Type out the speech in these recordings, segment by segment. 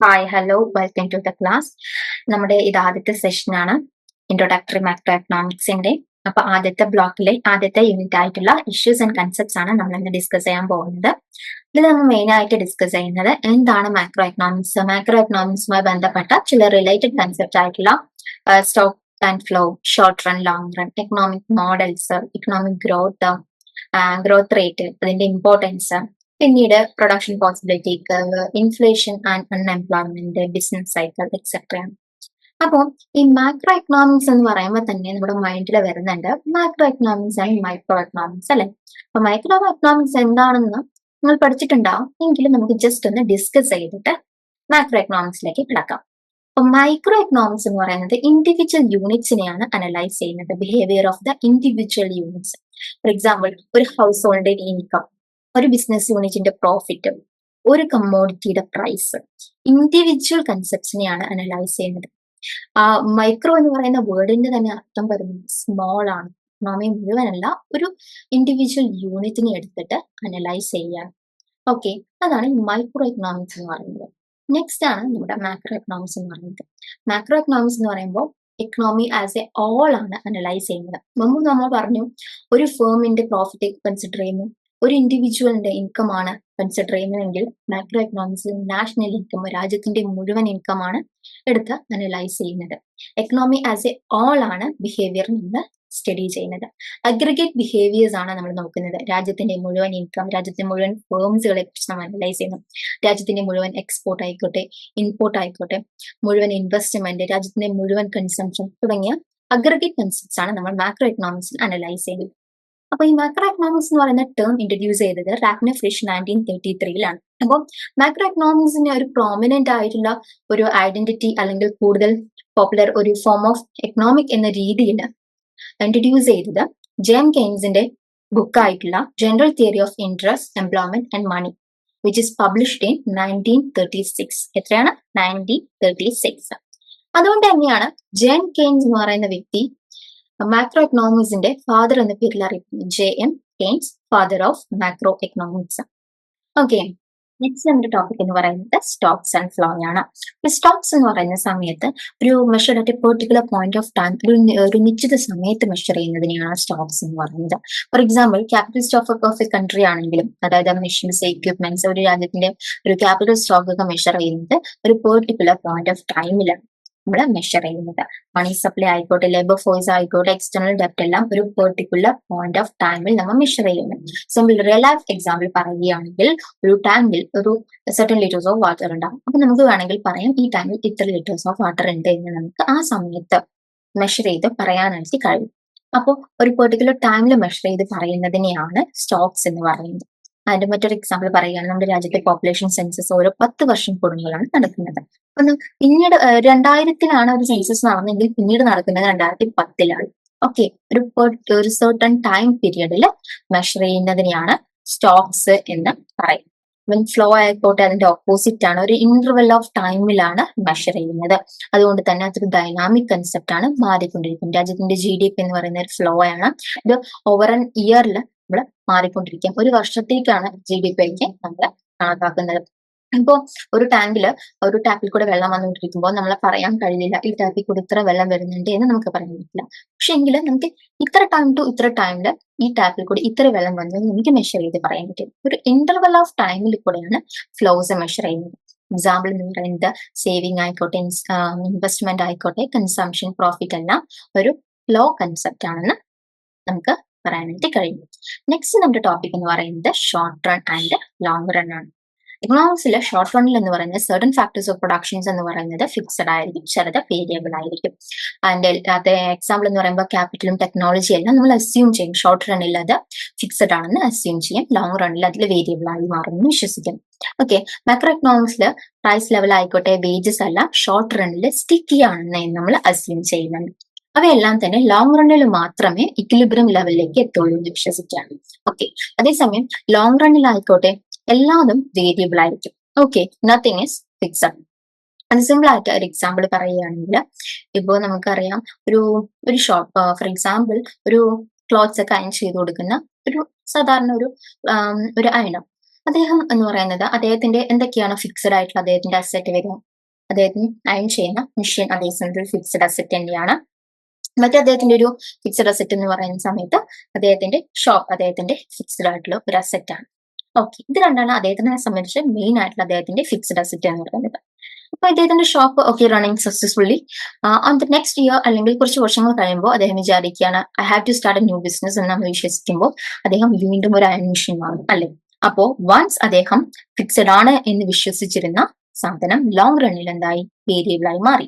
Hi hello welcome to the class നമ്മുടെ ഇത് ആദ്യത്തെ സെഷനാണ് ഇൻട്രോഡക്ടറി മാക്രോ എക്കണോമിക്സിന്റെ അപ്പൊ ആദ്യത്തെ ബ്ലോക്കിലെ ആദ്യത്തെ യൂണിറ്റ് ആയിട്ടുള്ള ഇഷ്യൂസ് ആൻഡ് കൺസെപ്റ്റ്സ് ആണ് നമ്മൾ ഇന്ന് ഡിസ്കസ് ചെയ്യാൻ പോകുന്നത്. ഇതിൽ നമ്മൾ മെയിൻ ആയിട്ട് ഡിസ്കസ് ചെയ്യുന്നത് എന്താണ് മാക്രോ എക്കണോമിക്സ് മാക്രോ എക്കണോമിക്സുമായി ബന്ധപ്പെട്ട ചില റിലേറ്റഡ് കൺസെപ്റ്റ് ആയിട്ടുള്ള stock and flow, short run long run economic models economic growth growth rate അതിന്റെ ഇമ്പോർട്ടൻസ് പിന്നീട് production possibility curve inflation and unemployment business cycle etcetera അപ്പോൾ ഈ മാക്രോ എക്കണോമിക്സ് എന്ന് പറയുമ്പോൾ തന്നെ നമ്മുടെ മൈൻഡിൽ വരുന്നുണ്ട്. Macro economics and micro economics അല്ലെ? അപ്പൊ മൈക്രോ എക്കണോമിക്സ് എന്താണെന്ന് നിങ്ങൾ പഠിച്ചിട്ടുണ്ടാവും. എങ്കിലും നമുക്ക് ജസ്റ്റ് ഒന്ന് ഡിസ്കസ് ചെയ്തിട്ട് മാക്രോ എക്കണോമിക്സിലേക്ക് കിടക്കാം. മൈക്രോ എക്കണോമിക്സ് എന്ന് പറയുന്നത് ഇൻഡിവിജ്വൽ യൂണിറ്റ്സിനെയാണ് അനലൈസ് ചെയ്യുന്നത്. Behaviour of the individual units for example ഒരു ഹൗസ് ഹോൾഡിന്റെ ഇൻകം ഒരു ബിസിനസ് യൂണിറ്റിന്റെ പ്രോഫിറ്റ് ഒരു കമ്മോഡിറ്റിയുടെ പ്രൈസ് ഇൻഡിവിജ്വൽ കൺസെപ്റ്റ്സിനെയാണ് അനലൈസ് ചെയ്യുന്നത്. മൈക്രോ എന്ന് പറയുന്ന വേർഡിന്റെ തന്നെ അർത്ഥം വരുന്നത് സ്മോൾ ആണ്. എക്കണോമി മുഴുവനല്ല ഒരു ഇൻഡിവിജ്വൽ യൂണിറ്റിനെ എടുത്തിട്ട് അനലൈസ് ചെയ്യാൻ ഓക്കെ അതാണ് മൈക്രോ എക്കണോമിക്സ് എന്ന് പറയുന്നത്. നെക്സ്റ്റ് ആണ് നമ്മുടെ മാക്രോ എക്കണോമിക്സ് എന്ന് പറയുന്നത്. മാക്രോ എക്കണോമിക്സ് എന്ന് പറയുമ്പോൾ എക്കണോമി ആസ് എ ഓൾ ആണ് അനലൈസ് ചെയ്യുന്നത്. മുമ്പ് നമ്മൾ പറഞ്ഞു ഒരു ഫേമിന്റെ പ്രോഫിറ്റ് കൺസിഡർ ചെയ്യുന്നു. ഒരു ഇൻഡിവിജ്വലിന്റെ ഇൻകം ആണ് കൺസിഡർ ചെയ്യുന്നതെങ്കിൽ മാക്രോ എക്കണോമിക്സിൽ നാഷണൽ ഇൻകം രാജ്യത്തിന്റെ മുഴുവൻ ഇൻകം ആണ് എടുത്ത് അനലൈസ് ചെയ്യുന്നത്. എക്കണോമി ആസ് എ ഓൾ ആണ് ബിഹേവിയർ നമ്മൾ സ്റ്റഡി ചെയ്യുന്നത്. അഗ്രിഗേറ്റ് ബിഹേവിയേഴ്സ് ആണ് നമ്മൾ നോക്കുന്നത്. രാജ്യത്തിന്റെ മുഴുവൻ ഇൻകം രാജ്യത്തിന്റെ മുഴുവൻ ഫേംസുകളെ കുറിച്ച് നമ്മൾ അനലൈസ് ചെയ്യുന്നു. രാജ്യത്തിന്റെ മുഴുവൻ എക്സ്പോർട്ട് ആയിക്കോട്ടെ ഇൻപോർട്ട് ആയിക്കോട്ടെ മുഴുവൻ ഇൻവെസ്റ്റ്മെന്റ് രാജ്യത്തിന്റെ മുഴുവൻ കൺസംഷൻ തുടങ്ങിയ അഗ്രിഗേറ്റ് കൺസെപ്റ്റ്സ് ആണ് നമ്മൾ മാക്രോ എക്കണോമിക്സിൽ അനലൈസ് ചെയ്യുന്നത്. അപ്പൊ ഈ മാക്രോ എക്കണോമിക്സ് എന്ന് പറയുന്ന ടേം ഇൻട്രൊഡ്യൂസ് ചെയ്തത് റാഗ്ന ഫ്രിഷ് നയന്റീൻ തേർട്ടി ത്രീയിലാണ് അപ്പോൾ മാക്രോ എക്കണോമിക്സിന്റെ ഒരു പ്രോമിനന്റ് ആയിട്ടുള്ള ഒരു ഐഡന്റിറ്റി അല്ലെങ്കിൽ കൂടുതൽ പോപ്പുലർ ഒരു ഫോം ഓഫ് എക്കണോമിക് എന്ന രീതിയിൽ ഇൻട്രൊഡ്യൂസ് ചെയ്തത് ജെയിം കെയ്ൻസിന്റെ ബുക്കായിട്ടുള്ള general theory of interest employment and money which is published in nineteen thirty six എത്രയാണ്? നയന്റീൻ തേർട്ടി സിക്സ് അതുകൊണ്ട് തന്നെയാണ് ജെയിം കെയ്ൻസ് എന്ന് പറയുന്ന വ്യക്തി മാക്രോ എക്കണോമിക്സിന്റെ ഫാദർ എന്ന പേരിൽ അറിയപ്പെടുന്നു J M Keynes father of macro economics okay next നമ്മുടെ ടോപ്പിക് എന്ന് പറയുന്നത് സ്റ്റോക്സ് ആൻഡ് ഫ്ലോ ആണ്. സ്റ്റോക്സ് എന്ന് പറയുന്ന സമയത്ത് ഒരു measure at a particular point of time ഒരു ഒരു നിശ്ചിത സമയത്ത് മെഷർ ചെയ്യുന്നതിനെയാണ് സ്റ്റോക്സ് എന്ന് പറയുന്നത്. For example capital stock of a country ആണെങ്കിലും അതായത് മെഷീൻസ് എക്യുപ്മെന്റ്സ് ഒരു രാജ്യത്തിന്റെ ഒരു ക്യാപിറ്റൽ സ്റ്റോക്ക് ഒക്കെ മെഷർ ചെയ്യുന്നത് ഒരു പെർട്ടിക്കുലർ പോയിന്റ് ഓഫ് ടൈമിലാണ് നമ്മൾ മെഷർ ചെയ്യുന്നത്. മണി സപ്ലൈ ആയിക്കോട്ടെ ലേബർ ഫോഴ്സ് ആയിക്കോട്ടെ എക്സ്റ്റേണൽ ഡെപ്റ്റ് എല്ലാം ഒരു പെർട്ടിക്കുലർ പോയിന്റ് ഓഫ് ടൈമിൽ നമ്മൾ മെഷർ ചെയ്യുന്നു. സിമ്പിൾ റിയൽ ലൈഫ് എക്സാമ്പിൾ പറയുകയാണെങ്കിൽ ഒരു ടാങ്കിൽ ഒരു സെർട്ടൺ ലിറ്റേഴ്സ് ഓഫ് വാട്ടർ ഉണ്ടാകും അപ്പൊ നമുക്ക് വേണമെങ്കിൽ പറയാം ഈ ടാങ്കിൽ ഇത്ര ലിറ്റേഴ്സ് ഓഫ് വാട്ടർ ഉണ്ട് എന്ന് നമുക്ക് ആ സമയത്ത് മെഷർ ചെയ്ത് പറയാനായിട്ട് കഴിയും. അപ്പോൾ ഒരു പെർട്ടിക്കുലർ ടൈമിൽ മെഷർ ചെയ്ത് പറയുന്നതിനെയാണ് സ്റ്റോക്സ് എന്ന് പറയുന്നത്. അതിന്റെ മറ്റൊരു എക്സാമ്പിൾ പറയുകയാണ് നമ്മുടെ രാജ്യത്തെ പോപ്പുലേഷൻ സെൻസസ് ഓരോ പത്ത് വർഷം കൂടുമ്പോഴാണ് നടക്കുന്നത്. ഒന്ന് പിന്നീട് രണ്ടായിരത്തിലാണ് ഒരു സെൻസസ് നടന്നെങ്കിൽ പിന്നീട് നടക്കുന്നത് രണ്ടായിരത്തി പത്തിലാണ് ഓക്കെ ഒരു ഒരു സെർട്ടൺ ടൈം പീരിയഡിൽ മെഷർ ചെയ്യുന്നതിനെയാണ് സ്റ്റോക്സ് എന്ന് പറയും മീൻ ഫ്ലോ ആയിക്കോട്ടെ അതിന്റെ ഓപ്പോസിറ്റ് ആണ്. ഒരു ഇന്റർവെൽ ഓഫ് ടൈമിലാണ് മെഷർ ചെയ്യുന്നത്. അതുകൊണ്ട് തന്നെ അതൊരു ഡൈനാമിക് കൺസെപ്റ്റ് ആണ് മാറിക്കൊണ്ടിരിക്കുന്നത്. രാജ്യത്തിന്റെ ജി ഡി പി എന്ന് പറയുന്ന ഒരു ഫ്ലോ ആണ്. ഇത് ഓവർ ആൻ ഇയറിൽ നമ്മൾ മാറിക്കൊണ്ടിരിക്കും ഒരു വർഷത്തേക്കാണ് ജി ഡി പി ഐക്ക് നമ്മൾ കണക്കാക്കുന്നത്. ഇപ്പോ ഒരു ടാങ്കിൽ ഒരു ടാപ്പിൽ കൂടെ വെള്ളം വന്നുകൊണ്ടിരിക്കുമ്പോൾ നമ്മൾ പറയാൻ കഴിയില്ല ഈ ടാപ്പിൽ കൂടെ ഇത്ര വെള്ളം വരുന്നുണ്ട് എന്ന് നമുക്ക് പറയാൻ പറ്റില്ല. പക്ഷെ എങ്കിൽ നമുക്ക് ഇത്ര ടൈം ടു ഇത്ര ടൈമിൽ ഈ ടാപ്പിൽ കൂടി ഇത്ര വെള്ളം വന്നത് നമുക്ക് മെഷർ ചെയ്ത് പറയാൻ പറ്റും. ഒരു ഇന്റർവൽ ഓഫ് ടൈമിൽ കൂടെയാണ് ഫ്ലോസ് മെഷർ ചെയ്യുന്നത്. എക്സാമ്പിൾ എന്ന് പറയുന്നത് സേവിങ് ആയിക്കോട്ടെ ഇൻവെസ്റ്റ്മെന്റ് ആയിക്കോട്ടെ കൺസംഷൻ പ്രോഫിറ്റ് എല്ലാം ഒരു ഫ്ലോ കൺസെപ്റ്റ് ആണെന്ന് നമുക്ക് പറയാനായിട്ട് കഴിഞ്ഞു. നെക്സ്റ്റ് നമ്മുടെ ടോപ്പിക് എന്ന് പറയുന്നത് short run and long run ആണ്. എക്കണോമിക്സിൽ ഷോർട്ട് റണ്ണിൽ എന്ന് പറയുന്നത് സെർട്ടൺ ഫാക്ടേഴ്സ് ഓഫ് പ്രൊഡക്ഷൻസ് എന്ന് പറയുന്നത് ഫിക്സഡ് ആയിരിക്കും ചിലത് വേരിയബിൾ ആയിരിക്കും. ആൻഡ് അത് എക്സാമ്പിൾ എന്ന് പറയുമ്പോൾ ക്യാപിറ്റലും ടെക്നോളജി എല്ലാം നമ്മൾ അസ്യൂം ചെയ്യും. ഷോർട്ട് റണ്ണിൽ അത് ഫിക്സഡ് ആണെന്ന് അസ്യൂം ചെയ്യും. ലോങ് റണ്ണിൽ അതിൽ വേരിയബിൾ ആയി മാറുമെന്ന് വിശ്വസിക്കും ഓക്കെ മാക്രോ എക്കണോമിക്സിൽ പ്രൈസ് ലെവൽ ആയിക്കോട്ടെ വേജസ് എല്ലാം ഷോർട്ട് റണ്ണിൽ സ്റ്റിക്കി ആണെന്ന് നമ്മൾ അസ്യൂം ചെയ്യുന്നുണ്ട്. അവയെല്ലാം തന്നെ ലോങ് റണ്ണിൽ മാത്രമേ ഇക്വിലിബ്രിയം ലെവലിലേക്ക് എത്തുള്ളൂ എന്ന് വിശ്വസിക്കുകയാണ് ഓക്കെ അതേസമയം ലോങ് റണ്ണിലായിക്കോട്ടെ എല്ലാതും വേരിയബിൾ ആയിരിക്കും. ഓക്കെ നത്തിങ് ഇസ് ഫിക്സഡ് അത് സിമ്പിൾ ആയിട്ട് ഒരു എക്സാമ്പിൾ പറയുകയാണെങ്കിൽ ഇപ്പോൾ നമുക്കറിയാം ഒരു ഒരു ഷോപ്പ് ഫോർ എക്സാമ്പിൾ ഒരു ക്ലോത്ത്സ് ഒക്കെ അയൺ ചെയ്ത് കൊടുക്കുന്ന ഒരു സാധാരണ ഒരു ഒരു അയണം അദ്ദേഹം എന്ന് പറയുന്നത് അദ്ദേഹത്തിന്റെ എന്തൊക്കെയാണ് ഫിക്സഡ് ആയിട്ടുള്ള അദ്ദേഹത്തിന്റെ അസറ്റ് വരിക? അദ്ദേഹത്തിന് അയൺ ചെയ്യുന്ന മെഷീൻ ഒരു ഫിക്സഡ് അസറ്റ് തന്നെയാണ്. മറ്റേ അദ്ദേഹത്തിന്റെ ഒരു ഫിക്സഡ് അസറ്റ് എന്ന് പറയുന്ന സമയത്ത് അദ്ദേഹത്തിന്റെ ഷോപ്പ് അദ്ദേഹത്തിന്റെ ഫിക്സഡ് ആയിട്ടുള്ള ഒരു അസറ്റ് ആണ്. ഓക്കെ ഇത് രണ്ടാണ് അദ്ദേഹത്തിനെ സംബന്ധിച്ച് മെയിൻ ആയിട്ടുള്ള അദ്ദേഹത്തിന്റെ ഫിക്സഡ് അസറ്റ് എന്ന് പറയുന്നത്. അപ്പൊ അദ്ദേഹത്തിന്റെ shop okay running successfully on the next year അല്ലെങ്കിൽ കുറച്ച് വർഷങ്ങൾ കഴിയുമ്പോൾ അദ്ദേഹം വിചാരിക്കുകയാണ് I have to start a new business എന്ന് നമ്മൾ വിശ്വസിക്കുമ്പോൾ അദ്ദേഹം വീണ്ടും ഒരു മെഷീൻ വാങ്ങും അല്ലെ? അപ്പോ വൺസ് അദ്ദേഹം ഫിക്സഡ് ആണ് എന്ന് വിശ്വസിച്ചിരുന്ന സാധനം ലോങ് റണ്ണിൽ എന്തായി? വേരിയബിൾ ആയി മാറി.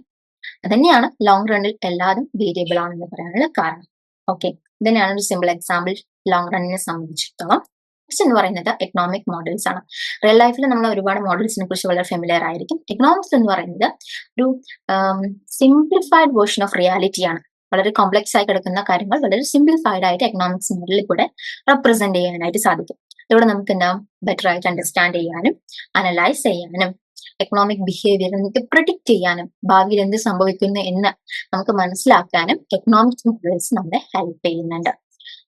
അതന്നെയാണ് ലോങ് റണ്ണിൽ എല്ലാതും വേരിയബിൾ ആണെന്ന് പറയാനുള്ള കാരണം. ഓക്കെ ഇതന്നെയാണ് ഒരു സിമ്പിൾ എക്സാമ്പിൾ ലോങ് റണ്ണിനെ സംബന്ധിച്ചിടത്തോളം. നെക്സ്റ്റ് എന്ന് പറയുന്നത് എക്കണോമിക് മോഡൽസ് ആണ്. റിയൽ ലൈഫിൽ നമ്മൾ ഒരുപാട് മോഡൽസിനെ കുറിച്ച് വളരെ ഫെമിലിയർ ആയിരിക്കും. എക്കണോമിക്സ് എന്ന് പറയുന്നത് ഒരു സിംപ്ലിഫൈഡ് വേർഷൻ ഓഫ് റിയാലിറ്റി ആണ്. വളരെ കോംപ്ലക്സ് ആയി കിടക്കുന്ന കാര്യങ്ങൾ വളരെ സിംപ്ലിഫൈഡ് ആയിട്ട് എക്കണോമിക്സ് മോഡലിൽ കൂടെ റെപ്രസെന്റ് ചെയ്യാനായിട്ട് സാധിക്കും. ഇതോടെ നമുക്ക് എന്താ ബെറ്റർ ആയിട്ട് അണ്ടർസ്റ്റാൻഡ് ചെയ്യാനും അനലൈസ് ചെയ്യാനും എക്കണോമിക് ബിഹേവിയർ നമുക്ക് പ്രൊഡിക്റ്റ് ചെയ്യാനും ഭാവിയിൽ എന്ത് സംഭവിക്കുന്നു എന്ന് നമുക്ക് മനസ്സിലാക്കാനും എക്കണോമിക് മോഡൽസ് നമ്മളെ ഹെൽപ്പ് ചെയ്യുന്നുണ്ട്.